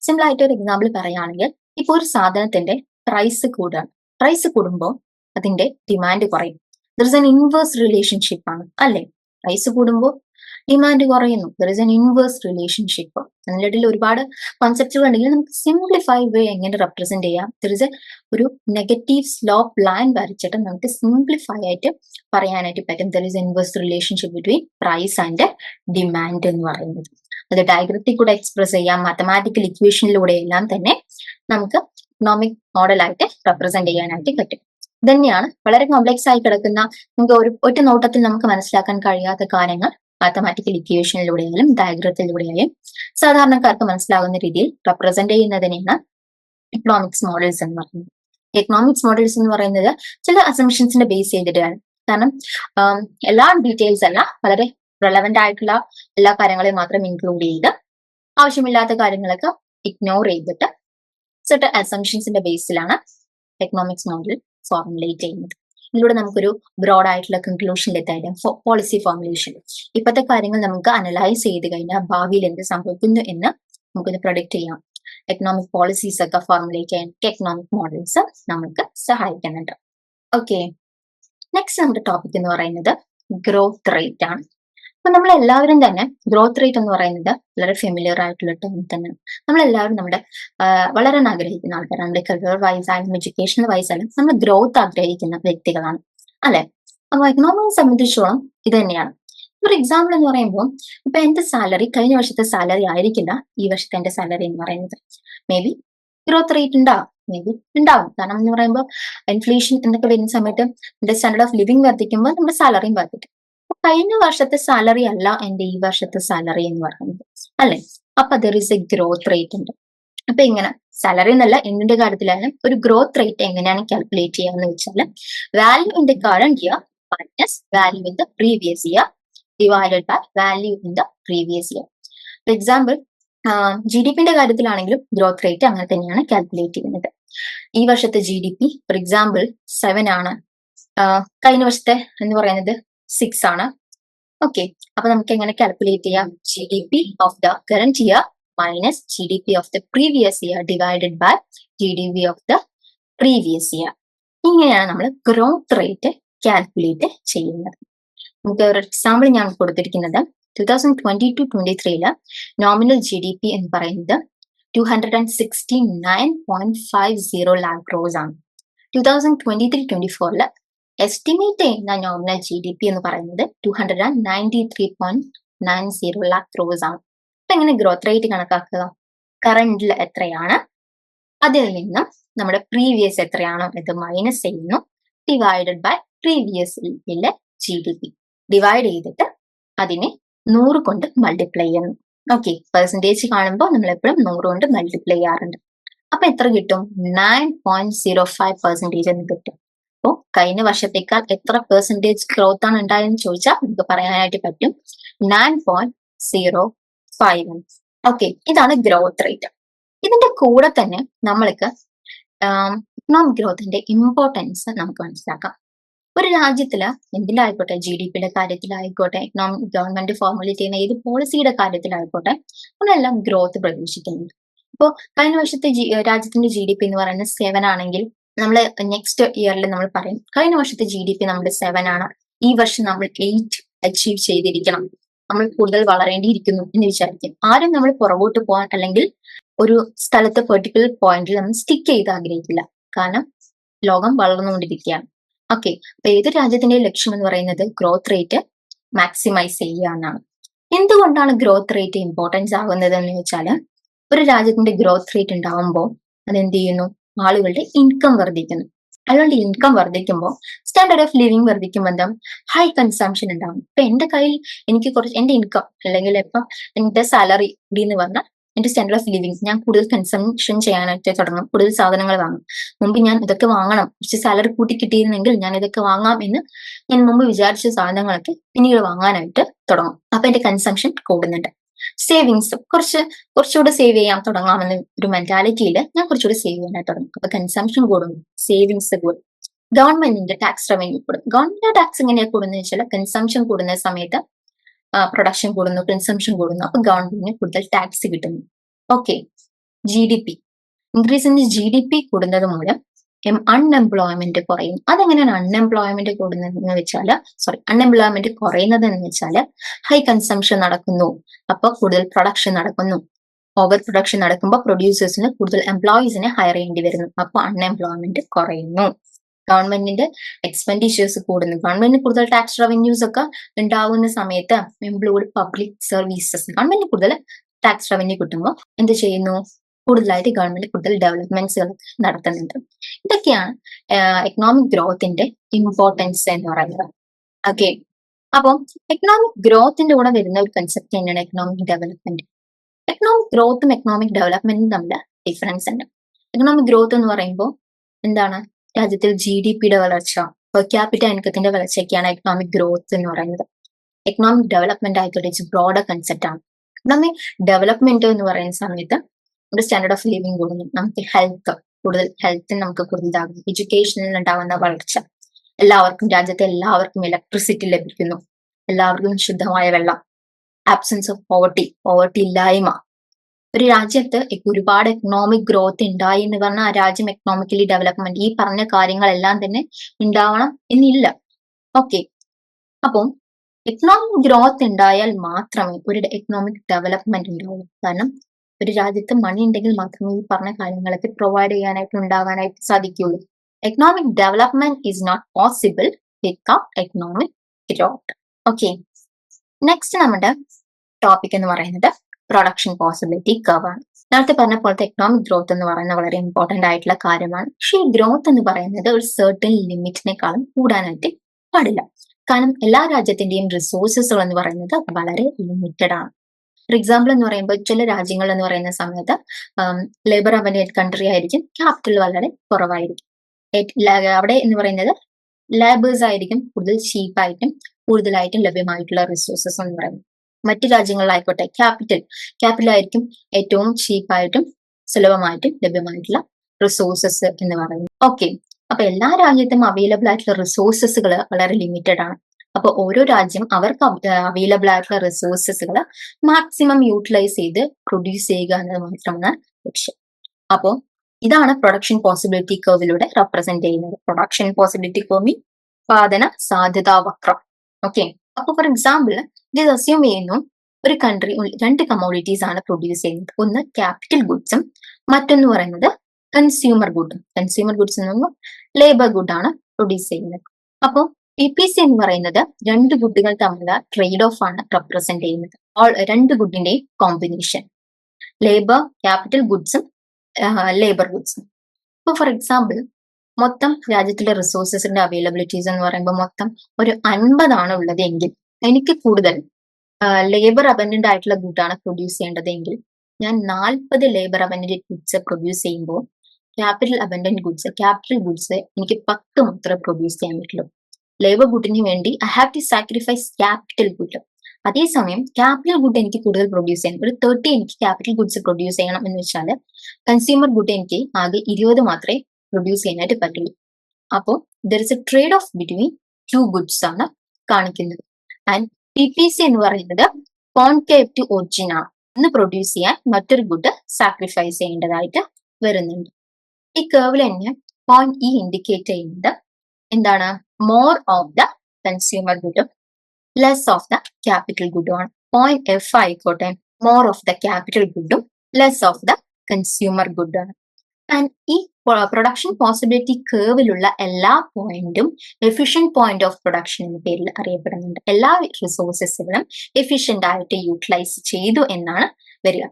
സിമ്പിൾ ആയിട്ട് ഒരു എക്സാമ്പിൾ പറയുകയാണെങ്കിൽ ഇപ്പോൾ ഒരു സാധനത്തിന്റെ പ്രൈസ് കൂടുകയാണ് പ്രൈസ് കൂടുമ്പോൾ അതിന്റെ ഡിമാൻഡ് കുറയും. There is an inverse relationship ആണ് അല്ലെ? പ്രൈസ് കൂടുമ്പോൾ ഡിമാൻഡ് കുറയുന്നു. There is an inverse relationship അതിന്റെ ഇടയിൽ ഒരുപാട് കോൺസെപ്റ്റുകൾ ഉണ്ടെങ്കിൽ നമുക്ക് സിംപ്ലിഫൈ വേ എങ്ങനെ റെപ്രസെന്റ് ചെയ്യാം. ദർ ഇസ് എ ഒരു നെഗറ്റീവ് സ്ലോ പ്ലാൻ വരച്ചിട്ട് നമുക്ക് സിംപ്ലിഫൈ ആയിട്ട് പറയാനായിട്ട് പറ്റും. There is inverse relationship between price and demand എന്ന് പറയുന്നത്. അത് ഡയഗ്രത്തിൽ കൂടെ എക്സ്പ്രസ് ചെയ്യാം. മാത്തമാറ്റിക്കൽ ഇക്വേഷനിലൂടെ എല്ലാം തന്നെ നമുക്ക് ഇക്കണോമിക് മോഡലായിട്ട് റെപ്രസെന്റ് ചെയ്യാനായിട്ട് പറ്റും. ഇതന്നെയാണ്. വളരെ കോംപ്ലക്സ് ആയി കിടക്കുന്ന നമുക്ക് ഒരു ഒറ്റ നോട്ടത്തിൽ നമുക്ക് മനസ്സിലാക്കാൻ കഴിയാത്ത കാര്യങ്ങൾ. മാത്തമാറ്റിക്കൽ ഇക്വേഷനിലൂടെയായാലും ഡയഗ്രത്തിലൂടെയായും സാധാരണക്കാർക്ക് മനസ്സിലാകുന്ന രീതിയിൽ റെപ്രസെന്റ് ചെയ്യുന്നതിനെയാണ് എക്കണോമിക്സ് മോഡൽസ് എന്ന് പറയുന്നത്. എക്കണോമിക്സ് മോഡൽസ് എന്ന് പറയുന്നത് ചില അസംഷൻസിന്റെ ബേസ് ചെയ്തിട്ടാണ്. കാരണം എല്ലാ ഡീറ്റെയിൽസ് അല്ല വളരെ റെലവെന്റ് ആയിട്ടുള്ള എല്ലാ കാര്യങ്ങളെയും മാത്രം ഇൻക്ലൂഡ് ചെയ്ത് ആവശ്യമില്ലാത്ത കാര്യങ്ങളൊക്കെ ഇഗ്നോർ ചെയ്തിട്ട് സെർട്ടൺ അസംഷൻസിന്റെ ബേസിലാണ് എക്കണോമിക്സ് മോഡൽ ഫോർമുലേറ്റ് ചെയ്യുന്നത്. ഇതിലൂടെ നമുക്കൊരു ബ്രോഡ് ആയിട്ടുള്ള കൺക്ലൂഷനിലെത്താനും പോളിസി ഫോർമുലേഷൻ ഇപ്പോഴത്തെ കാര്യങ്ങൾ നമുക്ക് അനലൈസ് ചെയ്ത് കഴിഞ്ഞാൽ ഭാവിയിൽ എന്ത് സംഭവിക്കുന്നു എന്ന് നമുക്കൊന്ന് പ്രൊഡിക്റ്റ് ചെയ്യാം. എക്കണോമിക് പോളിസീസ് ഒക്കെ ഫോർമുലേറ്റ് ചെയ്യാൻ എക്കണോമിക് മോഡൽസ് നമുക്ക് സഹായിക്കുന്നുണ്ട്. ഓക്കെ നെക്സ്റ്റ് നമ്മുടെ ടോപ്പിക് എന്ന് പറയുന്നത് ഗ്രോത്ത് റേറ്റ് ആണ്. അപ്പൊ നമ്മൾ എല്ലാവരും തന്നെ ഗ്രോത്ത് റേറ്റ് എന്ന് പറയുന്നത് വളരെ ഫെമിലിയർ ആയിട്ടുള്ള ടൈം തന്നെ നമ്മളെല്ലാവരും നമ്മുടെ വളരെ വളരാൻ ആഗ്രഹിക്കുന്ന ആൾക്കാരാണ്. നമ്മുടെ കരിയർ വൈസ് ആയാലും എഡ്യൂക്കേഷൻ വൈസ് ആയാലും നമ്മൾ ഗ്രോത്ത് ആഗ്രഹിക്കുന്ന വ്യക്തികളാണ്. അല്ലെ? അപ്പൊ എക്കണോമിയെ സംബന്ധിച്ചോളം ഇത് തന്നെയാണ്. ഒരു എക്സാമ്പിൾ എന്ന് പറയുമ്പോൾ ഇപ്പൊ എന്റെ സാലറി കഴിഞ്ഞ വർഷത്തെ സാലറി ആയിരിക്കില്ല ഈ വർഷത്തെ എന്റെ സാലറി എന്ന് പറയുന്നത്. മേ ബി ഗ്രോത്ത് റേറ്റ് ഉണ്ടാവും. മേ ബി ഉണ്ടാവും. കാരണം എന്ന് പറയുമ്പോൾ ഇൻഫ്ലേഷൻ എന്നൊക്കെ വരുന്ന സമയത്ത് സ്റ്റാൻഡേർഡ് ഓഫ് ലിവിംഗ് വർദ്ധിക്കുമ്പോൾ നമ്മുടെ സാലറിയും വർദ്ധിക്കും. കഴിഞ്ഞ വർഷത്തെ സാലറി അല്ല എന്റെ ഈ വർഷത്തെ സാലറി എന്ന് പറയുന്നത്. അല്ലെ? അപ്പൊ there is a growth rate ഉണ്ട്. അപ്പൊ ഇങ്ങനെ സാലറി എന്നല്ല എന്തിന്റെ കാര്യത്തിലായാലും ഒരു ഗ്രോത്ത് റേറ്റ് എങ്ങനെയാണ് കാൽക്കുലേറ്റ് ചെയ്യുക എന്ന് വെച്ചാൽ value in the current year minus value in the previous year divided by value in the previous year for example G D പിന്റെ കാര്യത്തിലാണെങ്കിലും ഗ്രോത്ത് റേറ്റ് അങ്ങനെ തന്നെയാണ് കാൽക്കുലേറ്റ് ചെയ്യുന്നത്. ഈ വർഷത്തെ G D P for example seven ആണ്. കഴിഞ്ഞ വർഷത്തെ എന്ന് പറയുന്നത് സിക്സ് ആണ്. ഓക്കെ അപ്പൊ നമുക്ക് എങ്ങനെ കാൽക്കുലേറ്റ് ചെയ്യാം? G D P of the current year minus G D P of the previous year divided by G D P of the previous year ഇങ്ങനെയാണ് നമ്മൾ ഗ്രോത്ത് റേറ്റ് കാൽക്കുലേറ്റ് ചെയ്യുന്നത്. നമുക്ക് ഒരു എക്സാമ്പിൾ ഞാൻ കൊടുത്തിരിക്കുന്നത്. Two thousand twenty two twenty ത്രീയിൽ nominal G D P എന്ന് പറയുന്നത് two hundred and sixty nine point five zero lakh crores ആണ്. Two thousand twenty three twenty ഫോറിൽ എസ്റ്റിമേറ്റ് ചെയ്യുന്ന നോമിനൽ ജി ഡി പി എന്ന് പറയുന്നത് two hundred and ninety three point nine zero lakh crores ആണ്. അപ്പൊ എങ്ങനെ ഗ്രോത്ത് റേറ്റ് കണക്കാക്കുക? കറണ്ടിൽ എത്രയാണ്? അതിൽ നിന്നും നമ്മുടെ പ്രീവിയസ് എത്രയാണോ ഇത് മൈനസ് ചെയ്യുന്നു. Divided by previous G D P divide ചെയ്തിട്ട് അതിനെ നൂറ് കൊണ്ട് മൾട്ടിപ്ലൈ ചെയ്യുന്നു. ഓക്കെ പെർസെന്റേജ് കാണുമ്പോൾ നമ്മൾ എപ്പോഴും നൂറ് കൊണ്ട് മൾട്ടിപ്ലൈ ചെയ്യാറുണ്ട്. അപ്പൊ എത്ര കിട്ടും? Nine point zero five percentage എന്ന് കിട്ടും. അപ്പോൾ കഴിഞ്ഞ വർഷത്തേക്കാൾ എത്ര പെർസെന്റേജ് ഗ്രോത്ത് ആണ് ഉണ്ടായതെന്ന് ചോദിച്ചാൽ നമുക്ക് പറയാനായിട്ട് പറ്റും. Nine point zero five okay ഇതാണ് ഗ്രോത്ത് റേറ്റ് ഇതിന്റെ കൂടെ തന്നെ നമ്മൾക്ക് ഇക്കണോമിക് ഗ്രോത്തിന്റെ ഇമ്പോർട്ടൻസ് നമുക്ക് മനസ്സിലാക്കാം. ഒരു രാജ്യത്തിൽ എന്തിലായിക്കോട്ടെ ജി ഡി പിയുടെ കാര്യത്തിലായിക്കോട്ടെ ഇക്കണോമിക് ഗവൺമെന്റ് ഫോർമുലേറ്റ് ചെയ്യുന്ന ഏത് പോളിസിയുടെ കാര്യത്തിലായിക്കോട്ടെ നമ്മളെല്ലാം ഗ്രോത്ത് പ്രതീക്ഷിക്കുന്നുണ്ട്. ഇപ്പോൾ കഴിഞ്ഞ വർഷത്തെ രാജ്യത്തിന്റെ ജി ഡി പി എന്ന് പറയുന്നത് സെവൻ ആണെങ്കിൽ നമ്മൾ നെക്സ്റ്റ് ഇയറിൽ നമ്മൾ പറയും കഴിഞ്ഞ വർഷത്തെ ജി ഡി പി നമ്മുടെ സെവൻ ആണ്. ഈ വർഷം നമ്മൾ എയ്റ്റ് അച്ചീവ് ചെയ്തിരിക്കണം. നമ്മൾ കൂടുതൽ വളരേണ്ടിയിരിക്കുന്നു എന്ന് വിചാരിക്കും. ആരും നമ്മൾ പുറകോട്ട് പോകാൻ അല്ലെങ്കിൽ ഒരു സ്ഥലത്ത് പെർട്ടിക്കുലർ പോയിന്റിൽ നമ്മൾ സ്റ്റിക്ക് ചെയ്ത് ആഗ്രഹിക്കില്ല. കാരണം ലോകം വളർന്നുകൊണ്ടിരിക്കുകയാണ്. ഓക്കെ അപ്പൊ ഏത് രാജ്യത്തിന്റെ ലക്ഷ്യം എന്ന് പറയുന്നത് ഗ്രോത്ത് റേറ്റ് മാക്സിമൈസ് ചെയ്യുക എന്നാണ്. എന്തുകൊണ്ടാണ് ഗ്രോത്ത് റേറ്റ് ഇമ്പോർട്ടൻസ് ആകുന്നത് എന്ന് വെച്ചാൽ ഒരു രാജ്യത്തിന്റെ ഗ്രോത്ത് റേറ്റ് ഉണ്ടാവുമ്പോൾ അത് എന്ത് ചെയ്യുന്നു? ആളുകളുടെ ഇൻകം വർദ്ധിക്കുന്നു. അതുകൊണ്ട് ഇൻകം വർദ്ധിക്കുമ്പോൾ സ്റ്റാൻഡേർഡ് ഓഫ് ലിവിങ് വർദ്ധിക്കുമ്പോൾ എന്താ? ഹൈ കൺസംഷൻ ഉണ്ടാവും ഇപ്പൊ എന്റെ കയ്യിൽ എനിക്ക് കുറച്ച് എന്റെ ഇൻകം അല്ലെങ്കിൽ ഇപ്പം എന്റെ സാലറി എന്ന് പറഞ്ഞാൽ എന്റെ സ്റ്റാൻഡേർഡ് ഓഫ് ലിവിങ് ഞാൻ കൂടുതൽ കൺസംഷൻ ചെയ്യാനായിട്ട് തുടങ്ങും. കൂടുതൽ സാധനങ്ങൾ വാങ്ങും. മുമ്പ് ഞാൻ ഇതൊക്കെ വാങ്ങണം. കുറച്ച് സാലറി കൂട്ടി കിട്ടിയിരുന്നെങ്കിൽ ഞാൻ ഇതൊക്കെ വാങ്ങാം എന്ന് ഞാൻ മുമ്പ് വിചാരിച്ച സാധനങ്ങളൊക്കെ പിന്നീട് വാങ്ങാനായിട്ട് തുടങ്ങും. അപ്പൊ എന്റെ കൺസംഷൻ കൂടുന്നുണ്ട്. സേവിങ്സ് കുറച്ച് കുറച്ചുകൂടെ സേവ് ചെയ്യാൻ തുടങ്ങാമെന്ന ഒരു മെന്റാലിറ്റിയിൽ ഞാൻ കുറച്ചുകൂടി സേവ് ചെയ്യാനായി തുടങ്ങും. അപ്പൊ കൺസംഷൻ കൂടും സേവിങ്സ് കൂടും. ഗവൺമെന്റിന്റെ ടാക്സ് റവന്യൂ കൂടും. ഗവൺമെന്റ് ടാക്സ് എങ്ങനെയാണ് കൂടുന്നത് വെച്ചാൽ കൺസംഷൻ കൂടുന്ന സമയത്ത് പ്രൊഡക്ഷൻ കൂടുന്നു കൺസംഷൻ കൂടുന്നു. അപ്പൊ ഗവൺമെന്റിന് കൂടുതൽ ടാക്സ് കിട്ടുന്നു. Okay G D P increase in G D P കൂടുന്നത് മൂലം അൺഎംപ്ലോയ്മെന്റ് കുറയും. അതെങ്ങനെയാണ് അൺഎംപ്ലോയ്മെന്റ് കൂടുന്നത് എന്ന് വെച്ചാൽ സോറി അൺഎംപ്ലോയ്മെന്റ് കുറയുന്നത് എന്ന് വെച്ചാൽ ഹൈ കൺസംഷൻ നടക്കുന്നു. അപ്പൊ കൂടുതൽ പ്രൊഡക്ഷൻ നടക്കുന്നു. ഓവർ പ്രൊഡക്ഷൻ നടക്കുമ്പോൾ പ്രൊഡ്യൂസേഴ്സിന് കൂടുതൽ എംപ്ലോയീസിനെ ഹയർ ചെയ്യേണ്ടി വരുന്നു. അപ്പൊ അൺഎംപ്ലോയ്മെന്റ് കുറയുന്നു. ഗവൺമെന്റിന്റെ എക്സ്പെൻഡിച്ചേഴ്സ് കൂടുന്നു. ഗവൺമെന്റിന് കൂടുതൽ ടാക്സ് റവന്യൂസ് ഒക്കെ ഉണ്ടാവുന്ന സമയത്ത് എംപ്ലോയ്ഡ് പബ്ലിക് സർവീസസ് ഗവൺമെന്റിന് കൂടുതൽ ടാക്സ് റവന്യൂ കിട്ടുമ്പോൾ എന്ത് ചെയ്യുന്നു? കൂടുതലായിട്ട് ഗവൺമെന്റ് കൂടുതൽ ഡെവലപ്മെന്റ്സുകൾ നടത്തുന്നുണ്ട്. ഇതൊക്കെയാണ് എക്കണോമിക് ഗ്രോത്തിന്റെ ഇമ്പോർട്ടൻസ് എന്ന് പറയുന്നത്. ഓക്കെ അപ്പം എക്കണോമിക് ഗ്രോത്തിന്റെ കൂടെ വരുന്ന ഒരു കൺസെപ്റ്റ് തന്നെയാണ് എക്കണോമിക് ഡെവലപ്മെന്റ് എക്കണോമിക് ഗ്രോത്തും എക്കണോമിക് ഡെവലപ്മെന്റും തമ്മിൽ ഡിഫറൻസ് ഉണ്ട്. എക്കണോമിക് ഗ്രോത്ത് എന്ന് പറയുമ്പോൾ എന്താണ്? രാജ്യത്തിൽ ജി ഡി പിയുടെ വളർച്ച പെർ ക്യാപിറ്റ ഇൻകത്തിന്റെ വളർച്ചയൊക്കെയാണ് എക്കണോമിക് ഗ്രോത്ത് എന്ന് പറയുന്നത്. എക്കണോമിക് ഡെവലപ്മെന്റ് ആയിക്കോട്ടെ ബ്രോഡർ കൺസെപ്റ്റ് ആണ്. എക്കണോമിക് ഡെവലപ്മെന്റ് എന്ന് പറയുന്ന സമയത്ത് നമ്മുടെ സ്റ്റാൻഡേർഡ് ഓഫ് ലിവിങ് കൂടുന്നു. നമുക്ക് ഹെൽത്ത് കൂടുതൽ ഹെൽത്തിന് നമുക്ക് കൂടുതലാകും എഡ്യൂക്കേഷനിൽ ഉണ്ടാകുന്ന വളർച്ച എല്ലാവർക്കും രാജ്യത്തെ എല്ലാവർക്കും ഇലക്ട്രിസിറ്റി ലഭിക്കുന്നു. എല്ലാവർക്കും ശുദ്ധമായ വെള്ളം. ആബ്സെൻസ് ഓഫ് പോവർട്ടി പോവർട്ടി ഇല്ലായ്മ. ഒരു രാജ്യത്ത് ഒരുപാട് എക്കണോമിക് ഗ്രോത്ത് ഉണ്ടായി എന്ന് പറഞ്ഞാൽ ആ രാജ്യം എക്കണോമിക്കലി ഡെവലപ്മെന്റ് ഈ പറഞ്ഞ കാര്യങ്ങളെല്ലാം തന്നെ ഉണ്ടാവണം എന്നില്ല. ഓക്കെ അപ്പം എക്കണോമിക് ഗ്രോത്ത് ഉണ്ടായാൽ മാത്രമേ ഒരു എക്കണോമിക് ഡെവലപ്മെന്റ് ഉണ്ടാവുള്ളൂ കാരണം ഒരു രാജ്യത്ത് മണി ഉണ്ടെങ്കിൽ മാത്രമേ ഈ പറഞ്ഞ കാര്യങ്ങളൊക്കെ പ്രൊവൈഡ് ചെയ്യാനായിട്ട് ഉണ്ടാകാനായിട്ട് സാധിക്കുകയുള്ളൂ. Economic development is not possible without economic growth okay next നമ്മുടെ ടോപ്പിക് എന്ന് പറയുന്നത് പ്രൊഡക്ഷൻ പോസിബിലിറ്റി കവ് ആണ് നേരത്തെ പറഞ്ഞ പോലത്തെ എക്കണോമിക് ഗ്രോത്ത് എന്ന് പറയുന്നത് വളരെ ഇമ്പോർട്ടന്റ് ആയിട്ടുള്ള കാര്യമാണ്. പക്ഷേ ഈ ഗ്രോത്ത് എന്ന് പറയുന്നത് ഒരു സെർട്ടൺ ലിമിറ്റിനേക്കാളും കൂടാനായിട്ട് പാടില്ല. കാരണം എല്ലാ രാജ്യത്തിന്റെയും റിസോഴ്സസുകൾ എന്ന് പറയുന്നത് വളരെ ലിമിറ്റഡ് ആണ്. ഫോർ എക്സാമ്പിൾ എന്ന് പറയുമ്പോൾ ചില രാജ്യങ്ങൾ എന്ന് പറയുന്ന സമയത്ത് ലേബർ അവൻഡ് കൺട്രി ആയിരിക്കും ക്യാപിറ്റൽ വളരെ കുറവായിരിക്കും. അവിടെ എന്ന് പറയുന്നത് ലേബേഴ്സ് ആയിരിക്കും കൂടുതൽ ചീപ്പായിട്ടും കൂടുതലായിട്ടും ലഭ്യമായിട്ടുള്ള റിസോഴ്സസ് എന്ന് പറയുന്നത്. മറ്റു രാജ്യങ്ങളിലായിക്കോട്ടെ ക്യാപിറ്റൽ ക്യാപിറ്റൽ ആയിരിക്കും ഏറ്റവും ചീപ്പായിട്ടും സുലഭമായിട്ടും ലഭ്യമായിട്ടുള്ള റിസോഴ്സസ് എന്ന് പറയുന്നത്. ഓക്കെ അപ്പൊ എല്ലാ രാജ്യത്തും അവൈലബിൾ ആയിട്ടുള്ള റിസോഴ്സസുകൾ വളരെ ലിമിറ്റഡ് ആണ്. അപ്പൊ ഓരോ രാജ്യം അവർക്ക് അവൈലബിൾ ആയിട്ടുള്ള റിസോഴ്സസുകൾ മാക്സിമം യൂട്ടിലൈസ് ചെയ്ത് പ്രൊഡ്യൂസ് ചെയ്യുക എന്നത് മാത്രമാണ് ലക്ഷ്യം. അപ്പോൾ ഇതാണ് പ്രൊഡക്ഷൻ പോസിബിലിറ്റി കർവിലൂടെ റെപ്രസെന്റ് ചെയ്യുന്നത്. പ്രൊഡക്ഷൻ പോസിബിലിറ്റി കർവ് ഉത്പാദന സാധ്യതാ വക്രം. ഓക്കെ അപ്പൊ ഫോർ എക്സാമ്പിൾ ഇത് അസ്യൂം ചെയ്യുന്നു ഒരു കൺട്രി രണ്ട് കമോഡിറ്റീസ് ആണ് പ്രൊഡ്യൂസ് ചെയ്യുന്നത്. ഒന്ന് ക്യാപിറ്റൽ ഗുഡ്സും മറ്റൊന്ന് പറയുന്നത് കൺസ്യൂമർ ഗുഡും കൺസ്യൂമർ ഗുഡ്സ് എന്ന് പറയുമ്പോൾ ലേബർ ഗുഡ് ആണ് പ്രൊഡ്യൂസ് ചെയ്യുന്നത്. അപ്പോൾ പി പി സി എന്ന് പറയുന്നത് രണ്ട് ഗുഡുകൾ തമ്മിലുള്ള ട്രേഡ് ഓഫ് ആണ് റെപ്രസെന്റ് ചെയ്യുന്നത്. ഓൾ രണ്ട് ഗുഡിന്റെ കോമ്പിനേഷൻ ലേബർ ക്യാപിറ്റൽ ഗുഡ്സും ലേബർ ഗുഡ്സും ഇപ്പോൾ ഫോർ എക്സാമ്പിൾ മൊത്തം രാജ്യത്തിലെ റിസോഴ്സസിന്റെ അവൈലബിലിറ്റീസ് എന്ന് പറയുമ്പോൾ മൊത്തം ഒരു അൻപതാണ് ഉള്ളത് എങ്കിൽ എനിക്ക് കൂടുതൽ ലേബർ അബൻഡന്റ് ആയിട്ടുള്ള ഗുഡാണ് പ്രൊഡ്യൂസ് ചെയ്യേണ്ടതെങ്കിൽ ഞാൻ നാൽപ്പത് ലേബർ അബൻഡന്റ് ഗുഡ്സ് പ്രൊഡ്യൂസ് ചെയ്യുമ്പോൾ capital abundant goods capital goods എനിക്ക് പത്ത് മാത്രമേ പ്രൊഡ്യൂസ് ചെയ്യാൻ പറ്റുള്ളൂ. ലേബർ ഗുഡിന് വേണ്ടി I have to sacrifice capital good അതേസമയം ക്യാപിറ്റൽ ഗുഡ് എനിക്ക് കൂടുതൽ പ്രൊഡ്യൂസ് ചെയ്യണം ഒരു തേർട്ടി എനിക്ക് ക്യാപിറ്റൽ ഗുഡ്സ് പ്രൊഡ്യൂസ് ചെയ്യണം എന്ന് വെച്ചാൽ കൺസ്യൂമർ ഗുഡ് എനിക്ക് ആകെ ഇരുപത് മാത്രമേ പ്രൊഡ്യൂസ് ചെയ്യാനായിട്ട് പറ്റുള്ളൂ. അപ്പോൾ there is a trade off between two goods ആണ് കാണിക്കുന്നത്. ആൻഡ് പി പി സി എന്ന് പറയുന്നത് കോൺകേവ് ടു ഒറിജിൻ ആണ് ഒന്ന് പ്രൊഡ്യൂസ് ചെയ്യാൻ മറ്റൊരു ഗുഡ് സാക്രിഫൈസ് ചെയ്യേണ്ടതായിട്ട് വരുന്നുണ്ട്. ഈ കേർവിൽ തന്നെ പോയിന്റ് ഇ ഇൻഡിക്കേറ്റ് ചെയ്യുന്നത് എന്താണ്? മോർ ഓഫ് ദ കൺസ്യൂമർ ഗുഡും ലെസ് ഓഫ് ദ ക്യാപിറ്റൽ ഗുഡും ആണ്. പോയിന്റ് എഫ് ആയിക്കോട്ടെ. മോർ ഓഫ് ദ ക്യാപിറ്റൽ ഗുഡും ലെസ് ഓഫ് ദ കൺസ്യൂമർ ഗുഡും ആണ്. ആൻഡ് ഈ പ്രൊഡക്ഷൻ പോസിബിലിറ്റി കേർവിലുള്ള എല്ലാ പോയിന്റും എഫിഷ്യന്റ് പോയിന്റ് ഓഫ് പ്രൊഡക്ഷൻ എന്ന പേരിൽ അറിയപ്പെടുന്നുണ്ട്. എല്ലാ റിസോഴ്സസുകളും എഫിഷ്യന്റ് ആയിട്ട് യൂട്ടിലൈസ് ചെയ്തു എന്നാണ് വരിക.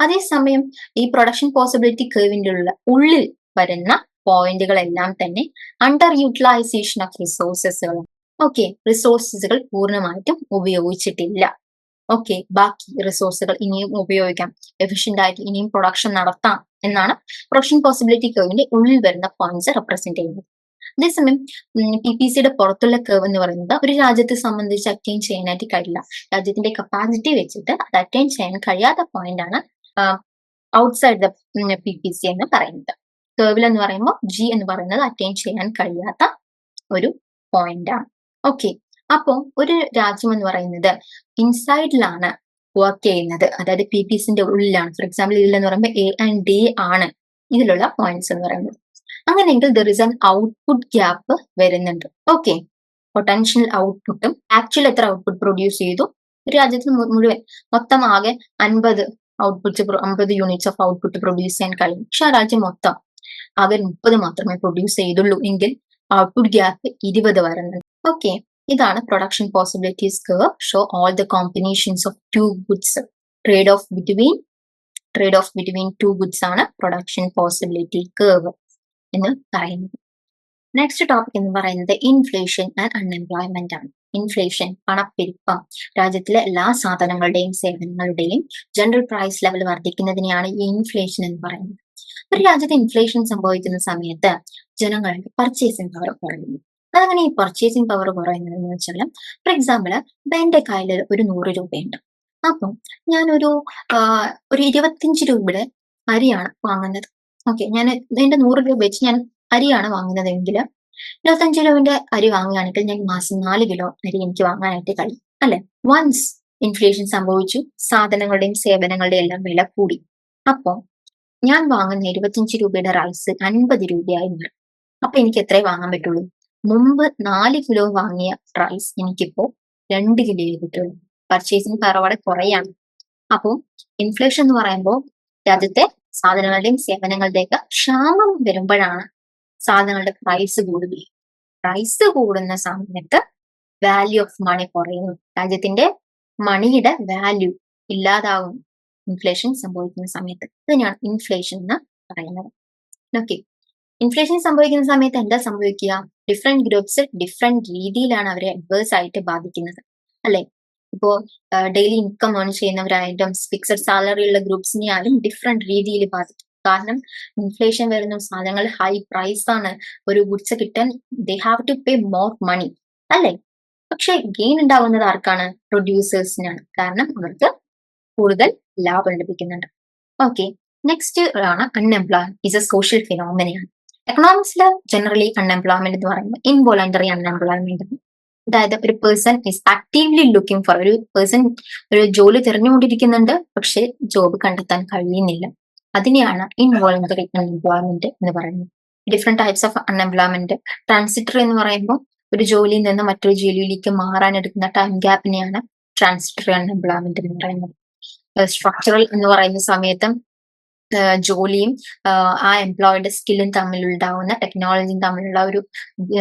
അതേസമയം ഈ പ്രൊഡക്ഷൻ പോസിബിലിറ്റി കേർവിന്റെ ഉള്ള ഉള്ളിൽ വരുന്ന പോയിന്റുകളെല്ലാം തന്നെ അണ്ടർ യൂട്ടിലൈസേഷൻ ഓഫ് റിസോഴ്സസുകളും ഓക്കെ റിസോഴ്സസുകൾ പൂർണമായിട്ടും ഉപയോഗിച്ചിട്ടില്ല. ഓക്കെ ബാക്കി റിസോഴ്സുകൾ ഇനിയും ഉപയോഗിക്കാം. എഫിഷ്യന്റ് ആയിട്ട് ഇനിയും പ്രൊഡക്ഷൻ നടത്താം എന്നാണ് പ്രൊഡക്ഷൻ പോസിബിലിറ്റി കേവിന്റെ ഉള്ളിൽ വരുന്ന പോയിന്റ്സ് റെപ്രസെന്റ് ചെയ്യുന്നത്. അതേസമയം പി പി സിയുടെ പുറത്തുള്ള കേവ് എന്ന് പറയുന്നത് ഒരു രാജ്യത്തെ സംബന്ധിച്ച് അറ്റൈൻ ചെയ്യാനായിട്ട് കഴിയില്ല. രാജ്യത്തിന്റെ കപ്പാസിറ്റി വെച്ചിട്ട് അത് അറ്റൈൻ ചെയ്യാൻ കഴിയാത്ത പോയിന്റ് ആണ് outside the P P C എന്ന് പറയുന്നത്. കേവിൽ എന്ന് പറയുമ്പോൾ ജി എന്ന് പറയുന്നത് അറ്റൈൻ ചെയ്യാൻ കഴിയാത്ത ഒരു പോയിന്റ് ആണ്. ഓക്കെ അപ്പോൾ ഒരു രാജ്യം എന്ന് പറയുന്നത് ഇൻസൈഡിലാണ് വർക്ക് ചെയ്യുന്നത്. അതായത് പി പി സിന്റെ ഉള്ളിലാണ്. ഫോർ എക്സാമ്പിൾ ഇതിലെന്ന് പറയുമ്പോൾ എ ആൻഡ് ഡി ആണ് ഇതിലുള്ള പോയിന്റ്സ് എന്ന് പറയുന്നത്. അങ്ങനെയെങ്കിൽ there is an output gap വരുന്നുണ്ട്. ഓക്കെ പൊട്ടൻഷ്യൽ ഔട്ട്പുട്ടും ആക്ച്വൽ എത്ര ഔട്ട്പുട്ട് പ്രൊഡ്യൂസ് ചെയ്തു? ഒരു രാജ്യത്തിന് മുഴുവൻ. മൊത്തം ആകെ അൻപത് ഔട്ട്പുട്ട് അമ്പത് യൂണിറ്റ്സ് ഓഫ് ഔട്ട്പുട്ട് പ്രൊഡ്യൂസ് ചെയ്യാൻ കഴിയും. പക്ഷെ ആ രാജ്യം മൊത്തം ആകെ മുപ്പത് മാത്രമേ പ്രൊഡ്യൂസ് ചെയ്തുള്ളൂ എങ്കിൽ ഔട്ട്പുട്ട് ഗ്യാപ്പ് ഇരുപത് വരുന്നുണ്ട് ഓക്കെ ഇതാണ് production possibilities curve show all the combinations of two goods trade off between trade off between two goods ആണ് പ്രൊഡക്ഷൻ പോസിബിലിറ്റി കർവ് എന്ന് പറയുന്നത്. നെക്സ്റ്റ് ടോപ്പിക് എന്ന് പറയുന്നത് ഇൻഫ്ലേഷൻ ആൻഡ് അൺഎംപ്ലോയ്മെന്റ് ആണ്. ഇൻഫ്ലേഷൻ പണപ്പെരുപ്പം രാജ്യത്തിലെ എല്ലാ സാധനങ്ങളുടെയും സേവനങ്ങളുടെയും ജനറൽ പ്രൈസ് ലെവൽ വർദ്ധിക്കുന്നതിനെയാണ് ഈ ഇൻഫ്ലേഷൻ എന്ന് പറയുന്നത്. ഒരു രാജ്യത്ത് ഇൻഫ്ലേഷൻ സംഭവിക്കുന്ന സമയത്ത് ജനങ്ങളുടെ പർച്ചേസിംഗ് പവർ കുറയുന്നു. അതങ്ങനെ ഈ പർച്ചേസിംഗ് പവർ കുറയുന്നതെന്ന് വെച്ചാൽ ഫോർ എക്സാമ്പിൾ എന്റെ കയ്യിൽ ഒരു നൂറ് രൂപയുണ്ട്. അപ്പം ഞാനൊരു ഒരു ഇരുപത്തിയഞ്ച് രൂപയുടെ അരിയാണ് വാങ്ങുന്നത്. ഓക്കെ ഞാൻ എന്റെ നൂറ് രൂപ വെച്ച് ഞാൻ അരിയാണ് വാങ്ങുന്നതെങ്കിൽ ഇരുപത്തഞ്ച് രൂപന്റെ അരി വാങ്ങുകയാണെങ്കിൽ ഞാൻ മാസം നാല് കിലോ അരി എനിക്ക് വാങ്ങാനായിട്ട് കഴിയും അല്ലെ? വൺസ് ഇൻഫ്ലേഷൻ സംഭവിച്ചു സാധനങ്ങളുടെയും സേവനങ്ങളുടെയും എല്ലാം വില കൂടി. അപ്പോൾ ഞാൻ വാങ്ങുന്ന ഇരുപത്തിയഞ്ച് രൂപയുടെ റൈസ് അൻപത് രൂപയായി മാറും അപ്പൊ എനിക്ക് എത്രേ വാങ്ങാൻ പറ്റുള്ളൂ? മുമ്പ് നാല് കിലോ വാങ്ങിയ റൈസ് എനിക്കിപ്പോ രണ്ട് കിലോയിൽ കിട്ടുള്ളൂ പർച്ചേസിങ് പവർ അവിടെ കുറയാണ്. അപ്പോൾ ഇൻഫ്ലേഷൻ എന്ന് പറയുമ്പോൾ രാജ്യത്തെ സാധനങ്ങളുടെയും സേവനങ്ങളുടെയൊക്കെ ക്ഷാമം വരുമ്പോഴാണ് സാധനങ്ങളുടെ പ്രൈസ് കൂടുകയും പ്രൈസ് കൂടുന്ന സമയത്ത് വാല്യൂ ഓഫ് മണി കുറയുന്നു. രാജ്യത്തിന്റെ മണിയുടെ വാല്യൂ ഇല്ലാതാവും ഇൻഫ്ലേഷൻ സംഭവിക്കുന്ന സമയത്ത് ഇതിനെയാണ് ഇൻഫ്ലേഷൻ എന്ന് പറയുന്നത്. ഓക്കെ ഇൻഫ്ലേഷൻ സംഭവിക്കുന്ന സമയത്ത് എന്താ സംഭവിക്കുക? ഡിഫറെന്റ് ഗ്രൂപ്പ്സ് ഡിഫറെന്റ് രീതിയിലാണ് അവരെ അഡ്വേഴ്സ് ആയിട്ട് ബാധിക്കുന്നത്. അല്ലെ? ഇപ്പോ ഡെയിലി ഇൻകം ഏൺ ചെയ്യുന്നവരായിട്ടും ഫിക്സഡ് സാലറി ഉള്ള ഗ്രൂപ്പ്സിനെ ആയാലും ഡിഫറെന്റ് രീതിയിൽ ബാധിക്കും. കാരണം ഇൻഫ്ലേഷൻ വരുന്ന സാധനങ്ങൾ ഹൈ പ്രൈസ് ആണ്. ഒരു ഗുഡ്സ് കിട്ടാൻ they have to pay more money അല്ലെ? പക്ഷെ ഗെയിൻ ഉണ്ടാവുന്നത് ആർക്കാണ്? പ്രൊഡ്യൂസേഴ്സിനാണ് കാരണം അവർക്ക് കൂടുതൽ ലാഭം ലഭിക്കുന്നുണ്ട്. ഓക്കെ നെക്സ്റ്റ് ആണ് അൺഎംപ്ലോയ്മെന്റ് ഇസ് എ സോഷ്യൽ ഫിനോമിനയാണ് എക്കണോമിക്സിൽ ജനറലി അൺഎംപ്ലോയ്മെന്റ് എന്ന് പറയുമ്പോൾ ഇൻവോളണ്ടറി അൺഎംപ്ലോയ്മെന്റ് അതായത് ഒരു person is actively looking for ഒരു പേഴ്സൺ ഒരു ജോലി തിരഞ്ഞുകൊണ്ടിരിക്കുന്നുണ്ട് പക്ഷെ ജോബ് കണ്ടെത്താൻ കഴിയുന്നില്ല. അതിനെയാണ് ഇൻവോളണ്ടറി അൺഎംപ്ലോയ്മെന്റ് എന്ന് പറയുന്നത്. Different types of unemployment transitory എന്ന് പറയുമ്പോൾ ഒരു ജോലിയിൽ നിന്ന് മറ്റൊരു ജോലിയിലേക്ക് മാറാൻ എടുക്കുന്ന ടൈം ഗ്യാപ്പിനെയാണ് ട്രാൻസിറ്ററി അൺഎംപ്ലോയ്മെന്റ് എന്ന് പറയുന്നത്. സ്ട്രക്ചറൽ എന്ന് പറയുന്ന സമയത്ത് ജോലിയും ആ എംപ്ലോയിയുടെ സ്കില്ലും തമ്മിലുണ്ടാവുന്ന ടെക്നോളജിയും തമ്മിലുള്ള ഒരു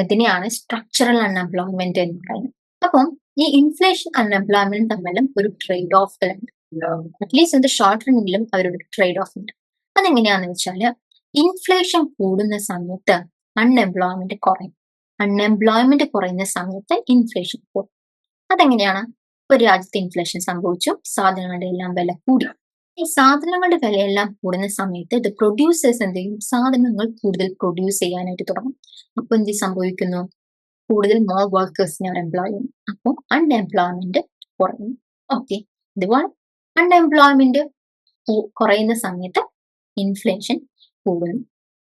ഇതിനെയാണ് സ്ട്രക്ചറൽ അൺഎംപ്ലോയ്മെന്റ് എന്ന് പറയുന്നത്. അപ്പം ഈ ഇൻഫ്ലേഷൻ അൺഎംപ്ലോയ്മെന്റ് തമ്മിലും ഒരു ട്രേഡ് ഓഫ് ഉണ്ട് അറ്റ്ലീസ്റ്റ് ഇത് ഷോർട്ട് റണ്ണിലും അവരൊരു ട്രേഡ് ഓഫ് ഉണ്ട്. അതെങ്ങനെയാന്ന് വെച്ചാൽ ഇൻഫ്ലേഷൻ കൂടുന്ന സമയത്ത് അൺഎംപ്ലോയ്മെന്റ് കുറയും. അൺഎംപ്ലോയ്മെന്റ് കുറയുന്ന സമയത്ത് ഇൻഫ്ലേഷൻ കൂടും. അതെങ്ങനെയാണ്? ഒരു രാജ്യത്ത് ഇൻഫ്ലേഷൻ സംഭവിച്ചു സാധനങ്ങളുടെ എല്ലാം വില കൂടി. ഈ സാധനങ്ങളുടെ വിലയെല്ലാം കൂടുന്ന സമയത്ത് ഇത് പ്രൊഡ്യൂസേഴ്സ് എന്ത് ചെയ്യും? സാധനങ്ങൾ കൂടുതൽ പ്രൊഡ്യൂസ് ചെയ്യാനായിട്ട് തുടങ്ങും. അപ്പൊ എന്ത് സംഭവിക്കുന്നു? കൂടുതൽ മോർ വർക്കേഴ്സിനെ അവർ എംപ്ലോയ് ചെയ്യും. അപ്പോൾ അൺഎംപ്ലോയ്മെന്റ് കുറയും. ഓക്കെ ഇതുപോലെ അൺഎംപ്ലോയ്മെന്റ് കുറയുന്ന സമയത്ത് ഇൻഫ്ലേഷൻ കൂടുന്നു.